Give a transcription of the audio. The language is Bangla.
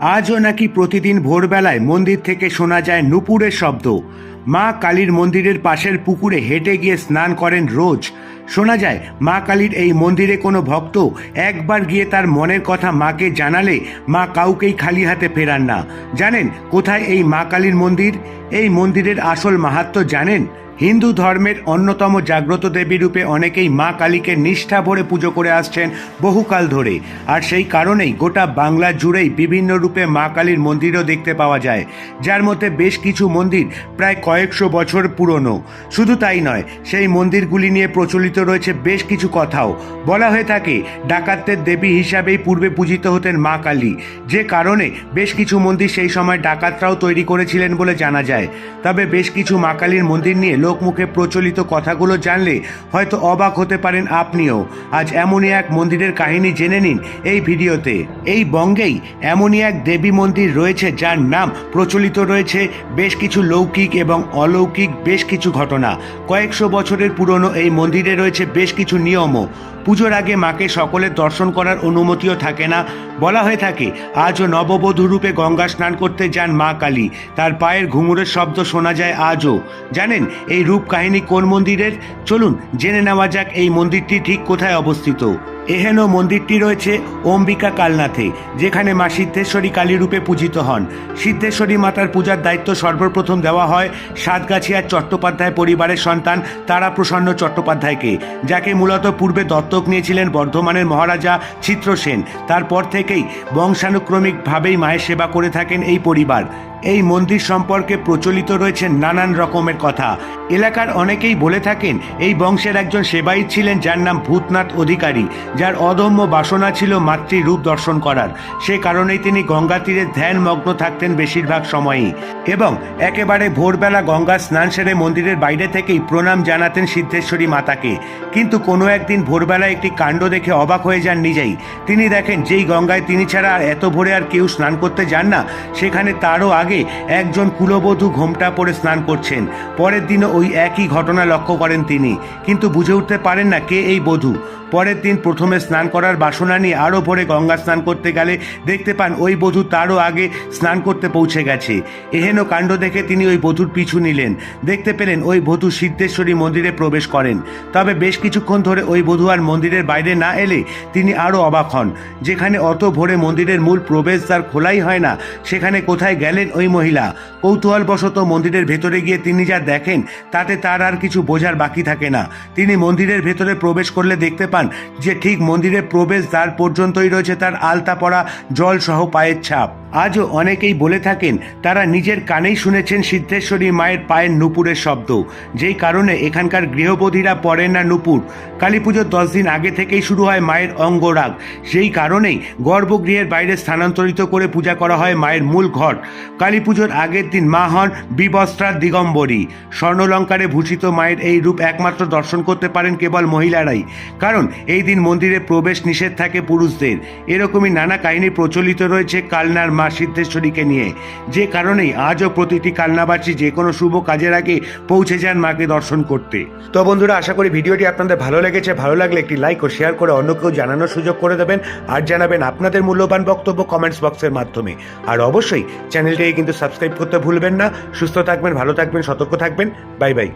আজও নাকি প্রতিদিন ভোরবেলায় মন্দির থেকে শোনা যায় নুপুরের শব্দ। মা কালীর মন্দিরের পাশের পুকুরে হেঁটে গিয়ে স্নান করেন রোজ। শোনা যায়, মা কালীর এই মন্দিরে কোনো ভক্ত একবার গিয়ে তার মনের কথা মাকে জানালে মা কাউকেই খালি হাতে ফেরান না। জানেন কোথায় এই মা কালীর মন্দির? এই মন্দিরের আসল মাহাত্ম্য জানেন? হিন্দু ধর্মের অন্যতম জাগ্রত দেবী রূপে অনেকেই মা কালীকে নিষ্ঠা ভরে পুজো করে আসছেন বহুকাল ধরে। আর সেই কারণেই গোটা বাংলা জুড়েই বিভিন্ন রূপে মা কালীর মন্দিরও দেখতে পাওয়া যায়। যার মধ্যে বেশ কিছু মন্দির প্রায় কয়েকশো বছর পুরনো। শুধু তাই নয়, সেই মন্দিরগুলি নিয়ে প্রচলিত রয়েছে বেশ কিছু কথাও। বলা হয়ে থাকে, ডাকাতদের দেবী হিসাবেই পূর্বে পূজিত হতেন মা কালী। যে কারণে বেশ কিছু মন্দির সেই সময় ডাকাতরাও তৈরি করেছিলেন বলে জানা যায়। তবে বেশ কিছু মা কালীর মন্দির নিয়ে লোকমুখে প্রচলিত কথাগুলো জানলে হয়তো অবাক হতে পারেন আপনিও। আজ এমনই এক মন্দিরের কাহিনী জেনে নিন এই ভিডিওতে। এই বঙ্গেই এমনই এক দেবী মন্দির রয়েছে যার নাম প্রচলিত রয়েছে বেশ কিছু লৌকিক এবং অলৌকিক বেশ কিছু ঘটনা। কয়েকশো বছরের পুরনো এই মন্দিরে রয়েছে বেশ কিছু নিয়মও। পুজোর আগে মাকে সকলের দর্শন করার অনুমতিও থাকে না। বলা হয়ে থাকে, আজও নববধূ রূপে গঙ্গা স্নান করতে যান মা কালী। তার পায়ের ঘুঙুরের শব্দ শোনা যায় আজও। জানেন, এই রূপ কাহিনী কোন মন্দিরের? চলুন, জেনে নেওয়া যাক এই মন্দিরটি ঠিক কোথায় অবস্থিত। এহেন মন্দিরটি রয়েছে অম্বিকা কালনাথে, যেখানে মা সিদ্ধেশ্বরী কালী রূপে পূজিত হন। সিদ্ধেশ্বরী মাতার পূজার দায়িত্ব সর্বপ্রথম দেওয়া হয় সাতগাছিয়ার চট্টোপাধ্যায় পরিবারের সন্তান তারা প্রসন্ন চট্টোপাধ্যায়কে, যাকে মূলত পূর্বে দত্তক নিয়েছিলেন বর্ধমানের মহারাজা চিত্রসেন তারপর থেকেই বংশানুক্রমিকভাবেই মায়ের সেবা করে থাকেন এই পরিবার। এই মন্দির সম্পর্কে প্রচলিত রয়েছে নানান রকমের কথা। এলাকার অনেকেই বলে থাকেন, এই বংশের একজন সেবায়িত ছিলেন যার নাম ভূতনাথ অধিকারী যার অদম্য বাসনা ছিল মাতৃ রূপ দর্শন করার। সে কারণেই তিনি গঙ্গা তীরে ধ্যানমগ্ন থাকতেন বেশিরভাগ সময়ই এবং একেবারে ভোরবেলা গঙ্গা স্নান সেরে মন্দিরের বাইরে থেকেই প্রণাম জানাতেন সিদ্ধেশ্বরী মাতাকে। কিন্তু কোনো একদিন ভোরবেলা একটি কাণ্ড দেখে অবাক হয়ে যান নিজেই। তিনি দেখেন, যেই গঙ্গায় তিনি ছাড়া আর এত ভোরে আর কেউ স্নান করতে যান না, সেখানে তারও আগে একজন কুলবধূ ঘোমটা পরে স্নান করছেন। পরের দিনও ওই একই ঘটনা লক্ষ্য করেন তিনি। কিন্তু বুঝে উঠতে পারেন না কে এই বধূ। পরের দিন প্রথমে স্নান করার বাসনা নিয়ে আরও ভোরে গঙ্গা স্নান করতে গেলে দেখতে পান ওই বধূ তারও আগে স্নান করতে পৌঁছে গেছে। এহেন কাণ্ড দেখে তিনি ওই বধূর পিছু নিলেন। দেখতে পেলেন ওই বধূ সিদ্ধেশ্বরী মন্দিরে প্রবেশ করেন। তবে বেশ কিছুক্ষণ ধরে ওই বধূ আর মন্দিরের বাইরে না এলে তিনি আরও অবাক হন। যেখানে অত ভোরে মন্দিরের মূল প্রবেশদ্বার খোলাই হয় না, সেখানে কোথায় গেলেন ওই মহিলা? কৌতূহলবশত মন্দিরের ভেতরে গিয়ে তিনি যা দেখেন, তাতে তার আর কিছু বোঝার বাকি থাকে না। তিনি মন্দিরের ভেতরে প্রবেশ করলে দেখতে পান যে ঠিক মন্দিরের প্রবেশ দ্বার পর্যন্তই রয়েছে তার আলতা পড়া জল সহ পায়ের ছাপ। আজও অনেকেই বলে থাকেন, তারা নিজের কানেই শুনেছেন সিদ্ধেশ্বরী মায়ের পায়ের নুপুরের শব্দ। যেই কারণে এখানকার গৃহবধীরা পড়েন না নুপুর। কালী পুজোর দশ দিন আগে থেকেই শুরু হয় মায়ের অঙ্গরাগ। সেই কারণেই গর্ভগৃহের বাইরে স্থানান্তরিত করে পূজা করা হয় মায়ের মূল ঘর কালী পুজোর আগের দিন মা হন বিবস্ত্রার দিগম্বরী। স্বর্ণলঙ্কারে ভূষিত মায়ের এই রূপ একমাত্র দর্শন করতে পারেন কেবল মহিলারাই। কারণ এই দিন মন্দিরে প্রবেশ নিষেধ থাকে পুরুষদের। এরকমই নানা কাহিনী প্রচলিত রয়েছে কালনার মা সিদ্ধেশ্বরীকে নিয়ে। যে কারণেই আজও প্রতিটি কালনাবাসী যে কোনো শুভ কাজের আগে পৌঁছে যান মাকে দর্শন করতে। তো বন্ধুরা, আশা করি ভিডিওটি আপনাদের ভালো লেগেছে। ভালো লাগলে একটি লাইক ও শেয়ার করে অন্য কেউ জানানোর সুযোগ করে দেবেন। আর জানাবেন আপনাদের মূল্যবান বক্তব্য কমেন্টস বক্সের মাধ্যমে। আর অবশ্যই চ্যানেলটিকে কিন্তু সাবস্ক্রাইব করতে ভুলবেন না। সুস্থ থাকবেন, ভালো থাকবেন, সতর্ক থাকবেন। Bye bye.